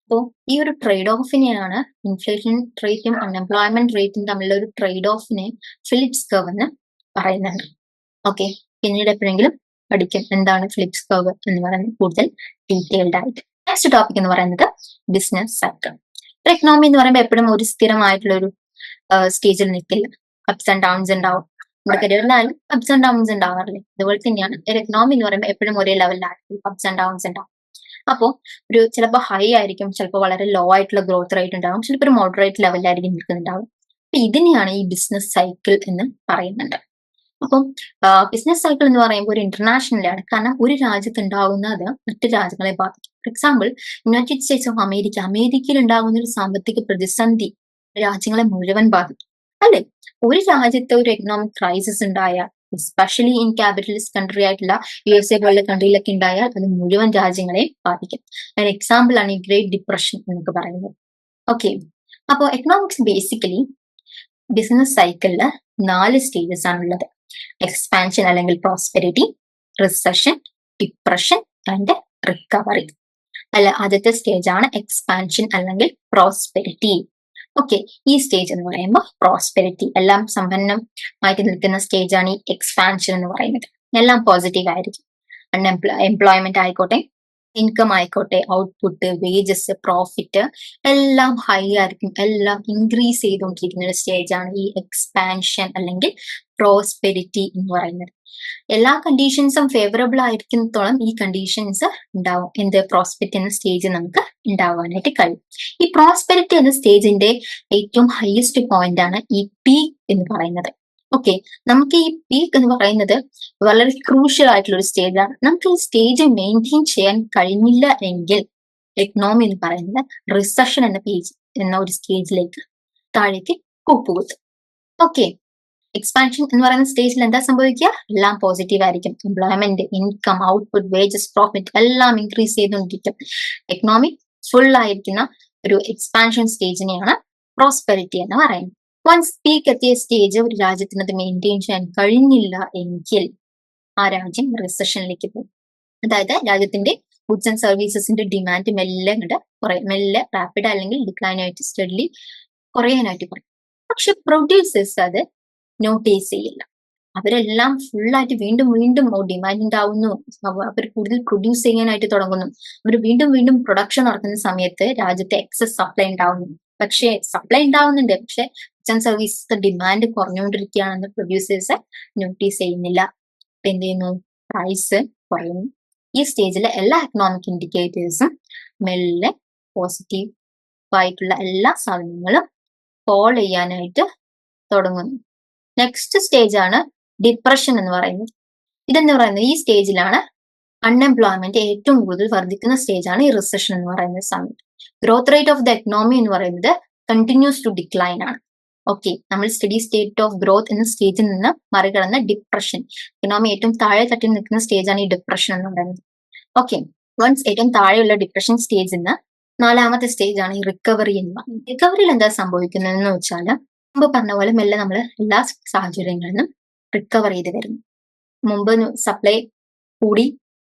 അപ്പോൾ ഈ ഒരു ട്രേഡ് ഓഫിനെയാണ് ഇൻഫ്ലേഷൻ റേറ്റും അൺഎംപ്ലോയ്മെന്റ് റേറ്റും തമ്മിലുള്ള ഒരു ട്രേഡ് ഓഫിനെ ഫിലിപ്സ് കർവ് എന്ന് പറയുന്നുണ്ട്. ഓക്കെ പിന്നീട് എപ്പോഴെങ്കിലും പഠിക്കും. എന്താണ് ഫ്ലിപ്സ് കർവ് എന്ന് പറയുന്നത് കൂടുതൽ ഡീറ്റെയിൽഡ് ആയിട്ട്. നെക്സ്റ്റ് ടോപ്പിക് എന്ന് പറയുന്നത് ബിസിനസ് സൈക്കിൾ എക്കണോമി എന്ന് പറയുമ്പോൾ എപ്പോഴും ഒരു സ്ഥിരമായിട്ടുള്ള ഒരു സ്റ്റേജിൽ നിൽക്കില്ല. അപ്സ് ആൻഡ് ഡൗൺസ് ഉണ്ടാവും. നമ്മുടെ കരിയറിലായാലും അപ്സ് ആൻഡ് ഡൗൺസ് ഉണ്ടാവാറില്ലേ. അതുപോലെ തന്നെയാണ് ഒരു എക്കണോമി എന്ന് പറയുമ്പോൾ എപ്പോഴും ഒരേ ലെവലിലായിരിക്കും അപ്സ് ആൻഡ് ഡൗൺസ് ഉണ്ടാവും. അപ്പോൾ ഒരു ചിലപ്പോൾ ഹൈ ആയിരിക്കും ചിലപ്പോൾ വളരെ ലോ ആയിട്ടുള്ള ഗ്രോത്ത് റേറ്റ് ഉണ്ടാവും. ചിലപ്പോൾ ഒരു മോഡറേറ്റ് ലെവലിലായിരിക്കും നിൽക്കുന്നുണ്ടാവും. അപ്പൊ ഇതിനെയാണ് ഈ ബിസിനസ് സൈക്കിൾ എന്ന് പറയുന്നുണ്ട്. അപ്പം ബിസിനസ് സൈക്കിൾ എന്ന് പറയുമ്പോൾ ഒരു ഇന്റർനാഷണൽ ആണ് കാരണം ഒരു രാജ്യത്ത് ഉണ്ടാകുന്നത് മറ്റു രാജ്യങ്ങളെ ബാധിക്കും. For example United States of America അമേരിക്കയിൽ ഉണ്ടാകുന്ന ഒരു സാമ്പത്തിക പ്രതിസന്ധി രാജ്യങ്ങളെ മുഴുവൻ ബാധിക്കും. അല്ലെ? ഒരു രാജ്യത്ത് ഒരു എക്കണോമിക് ക്രൈസിസ് ഉണ്ടായാൽ എസ്പെഷ്യലി ഇൻ ക്യാപിറ്റലിസ്റ്റ് കൺട്രി ആയിട്ടുള്ള യു എസ് എ പോലുള്ള കൺട്രിയിലൊക്കെ ഉണ്ടായാൽ അത് മുഴുവൻ രാജ്യങ്ങളെ ബാധിക്കും. ഒരു എക്സാമ്പിൾ ആണ് ഈ ഗ്രേറ്റ് ഡിപ്രഷൻ എന്നൊക്കെ പറയുന്നത്. ഓക്കെ അപ്പോൾ എക്കണോമിക്സ് ബേസിക്കലി ബിസിനസ് സൈക്കിളിൽ നാല് സ്റ്റേജസ് ആണുള്ളത് എക്സ്പാൻഷൻ അല്ലെങ്കിൽ prosperity recession depression and recovery അല്ല ആദ്യത്തെ സ്റ്റേജ് ആണ് എക്സ്പാൻഷൻ അല്ലെങ്കിൽ പ്രോസ്പെരിറ്റി ഓക്കെ ഈ സ്റ്റേജ് എന്ന് പറയുമ്പോൾ പ്രോസ്പെരിറ്റി എല്ലാം സമ്പന്നമായിട്ട് നിൽക്കുന്ന സ്റ്റേജ് ആണ് ഈ എക്സ്പാൻഷൻ എന്ന് പറയുന്നത്. എല്ലാം പോസിറ്റീവ് ആയിരിക്കും. അൺഎംപ്ലോ എംപ്ലോയ്മെന്റ് ആയിക്കോട്ടെ ഇൻകം ആയിക്കോട്ടെ ഔട്ട്പുട്ട് വേജസ് പ്രോഫിറ്റ് എല്ലാം ഹൈ ആയിരിക്കും. എല്ലാം ഇൻക്രീസ് ചെയ്തുകൊണ്ടിരിക്കുന്ന ഒരു സ്റ്റേജാണ് ഈ എക്സ്പാൻഷൻ അല്ലെങ്കിൽ പ്രോസ്പെരിറ്റി എന്ന് പറയുന്നത്. എല്ലാ കണ്ടീഷൻസും ഫേവറബിൾ ആയിരിക്കുന്നത്തോളം ഈ കണ്ടീഷൻസ് ഉണ്ടാവും. എന്ത്? പ്രോസ്പെരിറ്റി എന്ന സ്റ്റേജ് നമുക്ക് ഉണ്ടാവാനായിട്ട് കഴിയും. ഈ പ്രോസ്പെരിറ്റി എന്ന സ്റ്റേജിന്റെ ഏറ്റവും ഹയസ്റ്റ് പോയിന്റ് ആണ് ഈ പീക്ക് എന്ന് പറയുന്നത്. ഓക്കെ നമുക്ക് ഈ പീക്ക് എന്ന് പറയുന്നത് വളരെ ക്രൂഷ്യൽ ആയിട്ടുള്ള ഒരു സ്റ്റേജ് ആണ്. നമുക്ക് ഈ സ്റ്റേജ് മെയിന്റെയിൻ ചെയ്യാൻ കഴിഞ്ഞില്ല എങ്കിൽ എക്കണോമി എന്ന് പറയുന്നത് റിസഷൻ എന്ന പേജ് എന്ന ഒരു സ്റ്റേജിലേക്ക് താഴേക്ക് കൂപ്പുകുത്തും ഓക്കെ എക്സ്പാൻഷൻ എന്ന് പറയുന്ന സ്റ്റേജിൽ എന്താ സംഭവിക്കുക? എല്ലാം പോസിറ്റീവ് ആയിരിക്കും. Employment income output wages profit എല്ലാം ഇൻക്രീസ് ചെയ്തുകൊണ്ടിരിക്കും. എക്കണോമി ഫുൾ ആയിരിക്കുന്ന ഒരു എക്സ്പാൻഷൻ സ്റ്റേജിനെയാണ് പ്രോസ്പെരിറ്റി എന്ന് പറയുന്നത്. വൺസ് പീക്ക് എത്തിയ സ്റ്റേജ് ഒരു രാജ്യത്തിനത് മെയിന്റെയിൻ ചെയ്യാൻ കഴിഞ്ഞില്ല എങ്കിൽ ആ രാജ്യം റിസഷനിലേക്ക് പോകും. അതായത് രാജ്യത്തിന്റെ ഗുഡ്സ് ആൻഡ് സർവീസസിന്റെ ഡിമാൻഡ് മെല്ലെ കണ്ട് കുറെ മെല്ലെ റാപ്പിഡ് അല്ലെങ്കിൽ ഡിക്ലൈൻ ആയിട്ട് സ്റ്റഡി കുറയാനായിട്ട് കുറയും. പക്ഷെ പ്രൊഡ്യൂസേഴ്സ് അത് നോട്ടീസ് ചെയ്യില്ല. അവരെല്ലാം ഫുള്ളായിട്ട് വീണ്ടും വീണ്ടും ഡിമാൻഡ് ഉണ്ടാവുന്നു. അവർ കൂടുതൽ പ്രൊഡ്യൂസ് ചെയ്യാനായിട്ട് തുടങ്ങുന്നു. അവർ വീണ്ടും വീണ്ടും പ്രൊഡക്ഷൻ നടത്തുന്ന സമയത്ത് രാജ്യത്തെ എക്സസ് സപ്ലൈ ഉണ്ടാവുന്നു. പക്ഷേ സപ്ലൈ ഉണ്ടാവുന്നുണ്ട്. പക്ഷെ കിച്ചൺ സർവീസ് ഡിമാൻഡ് കുറഞ്ഞുകൊണ്ടിരിക്കുകയാണെന്ന് പ്രൊഡ്യൂസേഴ്സ് നോട്ടീസ് ചെയ്യുന്നില്ല. അപ്പൊ എന്ത് ചെയ്യുന്നു? പ്രൈസ് കുറയുന്നു. ഈ സ്റ്റേജിലെ എല്ലാ എക്കണോമിക് ഇൻഡിക്കേറ്റേഴ്സും മെല്ലെ പോസിറ്റീവ് ആയിട്ടുള്ള എല്ലാ സാധനങ്ങളും ഫോൾ ചെയ്യാനായിട്ട് തുടങ്ങുന്നു. നെക്സ്റ്റ് സ്റ്റേജ് ആണ് ഡിപ്രഷൻ എന്ന് പറയുന്നത്. ഇതെന്ന് പറയുന്നത്? ഈ സ്റ്റേജിലാണ് അൺഎംപ്ലോയ്മെന്റ് ഏറ്റവും കൂടുതൽ വർദ്ധിക്കുന്ന സ്റ്റേജ് ആണ് ഈ റിസഷൻ എന്ന് പറയുന്ന സമയത്ത്. Growth rate of the economy എന്ന് പറയുന്നത് കണ്ടിന്യൂസ് ടു ഡിക്ലൈൻ ആണ്. ഓക്കെ നമ്മൾ സ്റ്റഡി സ്റ്റേറ്റ് ഓഫ് ഗ്രോത്ത് എന്ന സ്റ്റേജിൽ നിന്ന് മറികടന്ന ഡിപ്രഷൻ ഇക്കണോമി ഏറ്റവും താഴെ തട്ടി നിൽക്കുന്ന സ്റ്റേജാണ് ഈ ഡിപ്രഷൻ എന്ന് പറയുന്നത്. ഓക്കെ വൺസ് ഏറ്റവും താഴെയുള്ള ഡിപ്രഷൻ സ്റ്റേജിൽ നിന്ന് നാലാമത്തെ സ്റ്റേജാണ് ഈ റിക്കവറി എന്ന് പറയുന്നത്. റിക്കവറിയിൽ എന്താ സംഭവിക്കുന്നതെന്ന് വെച്ചാൽ മുമ്പ് പറഞ്ഞ പോലെ മെല്ലെ നമ്മൾ എല്ലാ സാഹചര്യങ്ങളിൽ നിന്നും റിക്കവർ ചെയ്ത് വരുന്നു. മുമ്പ് സപ്ലൈ കൂടി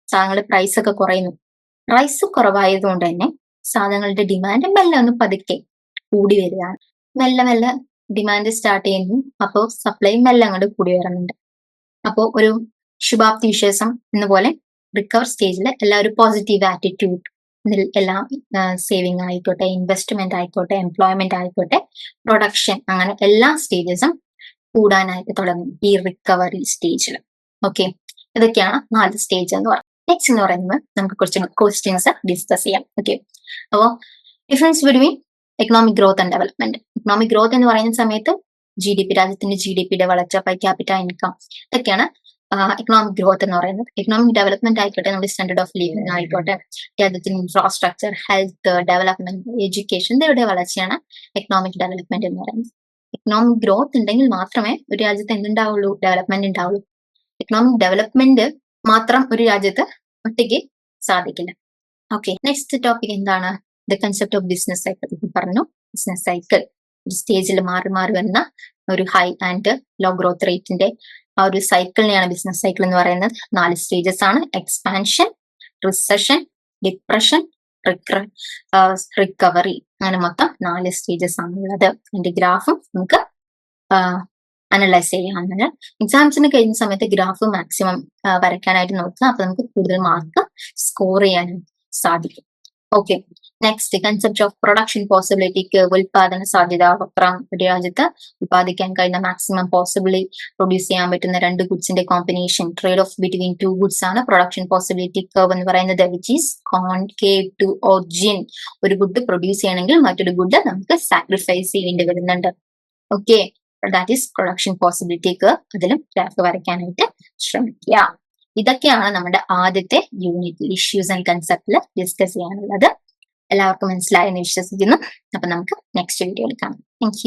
സാധനങ്ങളുടെ പ്രൈസ് ഒക്കെ കുറയുന്നു. പ്രൈസ് കുറവായതുകൊണ്ട് തന്നെ സാധനങ്ങളുടെ ഡിമാൻഡ് മെല്ലെ ഒന്ന് പതുക്കെ കൂടി വരികയാണ്. മെല്ലെ മെല്ലെ ഡിമാൻഡ് സ്റ്റാർട്ട് ചെയ്യുന്നു. അപ്പോൾ സപ്ലൈ മെല്ലെ അങ്ങോട്ട് കൂടി വരുന്നുണ്ട്. അപ്പോൾ ഒരു ശുഭാപ്തി വിശ്വാസം എന്ന പോലെ റിക്കവർ സ്റ്റേജിൽ എല്ലാവരും പോസിറ്റീവ് ആറ്റിറ്റ്യൂഡ് എല്ലാം സേവിങ് ആയിക്കോട്ടെ ഇൻവെസ്റ്റ്മെന്റ് ആയിക്കോട്ടെ എംപ്ലോയ്മെന്റ് ആയിക്കോട്ടെ പ്രൊഡക്ഷൻ അങ്ങനെ എല്ലാ സ്റ്റേജസും കൂടാനായിട്ട് തുടങ്ങും ഈ റിക്കവറി സ്റ്റേജിൽ ഓക്കെ ഇതൊക്കെയാണ് നാല് സ്റ്റേജ് എന്ന് പറയുന്നത്. നെക്സ്റ്റ് എന്ന് പറയുന്നത് നമുക്ക് കുറച്ച് ക്വസ്റ്റ്യൻസ് ഡിസ്കസ് ചെയ്യാം. ഓക്കെ അപ്പോൾ difference between economic growth and development economic growth എന്ന് പറയുന്ന സമയത്ത് ജി ഡി പി രാജ്യത്തിന്റെ ജി ഡി പിയുടെ വളർച്ച പൈ ക്യാപിറ്റൽ ഇൻകം ഇതൊക്കെയാണ് എക്കണോമിക് ഗ്രോത്ത് എന്ന് പറയുന്നത്. എക്കണോമിക് ഡെവലപ്മെന്റ് ആയിക്കോട്ടെ നമ്മുടെ സ്റ്റാൻഡേർഡ് ഓഫ് ലിവിംഗ് ആയിക്കോട്ടെ രാജ്യത്തിന്റെ ഇൻഫ്രാസ്ട്രക്ചർ ഹെൽത്ത് ഡെവലപ്മെന്റ് എഡ്യൂക്കേഷൻ ഇവരുടെ വളർച്ചയാണ് എക്കണോമിക് ഡെവലപ്മെന്റ് എന്ന് പറയുന്നത്. എക്കണോമിക് ഗ്രോത്ത് ഉണ്ടെങ്കിൽ മാത്രമേ ഒരു രാജ്യത്ത് എന്തുണ്ടാവുള്ളൂ? ഡെവലപ്മെന്റ് ഉണ്ടാവുള്ളൂ എക്കണോമിക് ഡെവലപ്മെന്റ് മാത്രം ഒരു രാജ്യത്ത് ഒറ്റയ്ക്ക് സാധിക്കില്ല. ഓക്കെ നെക്സ്റ്റ് ടോപ്പിക് എന്താണ്? The concept of business cycle പറഞ്ഞു ബിസിനസ് സൈക്കിൾ സ്റ്റേജിൽ മാറി മാറി വരുന്ന ഒരു ഹൈ ആൻഡ് ലോ ഗ്രോത്ത് റേറ്റിന്റെ ആ ഒരു സൈക്കിളിനെയാണ് ബിസിനസ് സൈക്കിൾ എന്ന് പറയുന്നത്. നാല് സ്റ്റേജസ് ആണ്. എക്സ്പാൻഷൻ റിസഷൻ ഡിപ്രഷൻ റിക്കവറി അങ്ങനെ മൊത്തം നാല് സ്റ്റേജസ് ആണ് ഉള്ളത്. അതിന്റെ ഗ്രാഫും നമുക്ക് അനലൈസ് ചെയ്യാവുന്നത് എക്സാംസിന് കഴിഞ്ഞ സമയത്ത് ഗ്രാഫ് മാക്സിമം വരയ്ക്കാനായിട്ട് നോക്കുക. അപ്പൊ നമുക്ക് കൂടുതൽ മാർക്ക് സ്കോർ ചെയ്യാനും സാധിക്കും. Okay next concept of production പോസിബിലിറ്റിക്ക് ഉൽപാദന സാധ്യത അപ്പുറം ഒരു രാജ്യത്ത് ഉൽപ്പാദിക്കാൻ കഴിയുന്ന മാക്സിമം പോസിബിളി പ്രൊഡ്യൂസ് ചെയ്യാൻ പറ്റുന്ന രണ്ട് ഗുഡ്സിന്റെ combination trade off between two goods ആണ് പ്രൊഡക്ഷൻ പോസിബിലിറ്റി കർവ് എന്ന് പറയുന്നത് which is concave to origin ഒരു ഗുഡ് പ്രൊഡ്യൂസ് ചെയ്യണമെങ്കിൽ മറ്റൊരു ഗുഡ് നമുക്ക് സാക്രിഫൈസ് ചെയ്യേണ്ടി വരുന്നുണ്ട്. Okay that is production possibility curve അതിലും ഗ്രാഫ് വരയ്ക്കാനായിട്ട് ശ്രമിക്കുക. ഇതൊക്കെയാണ് നമ്മുടെ ആദ്യത്തെ യൂണിറ്റ് ഇഷ്യൂസ് ആൻഡ് കൺസെപ്റ്റിൽ ഡിസ്കസ് ചെയ്യാനുള്ളത്. എല്ലാവർക്കും മനസ്സിലായെന്ന് വിശ്വസിക്കുന്നു. അപ്പൊ നമുക്ക് നെക്സ്റ്റ് വീഡിയോയിൽ കാണാം. താങ്ക്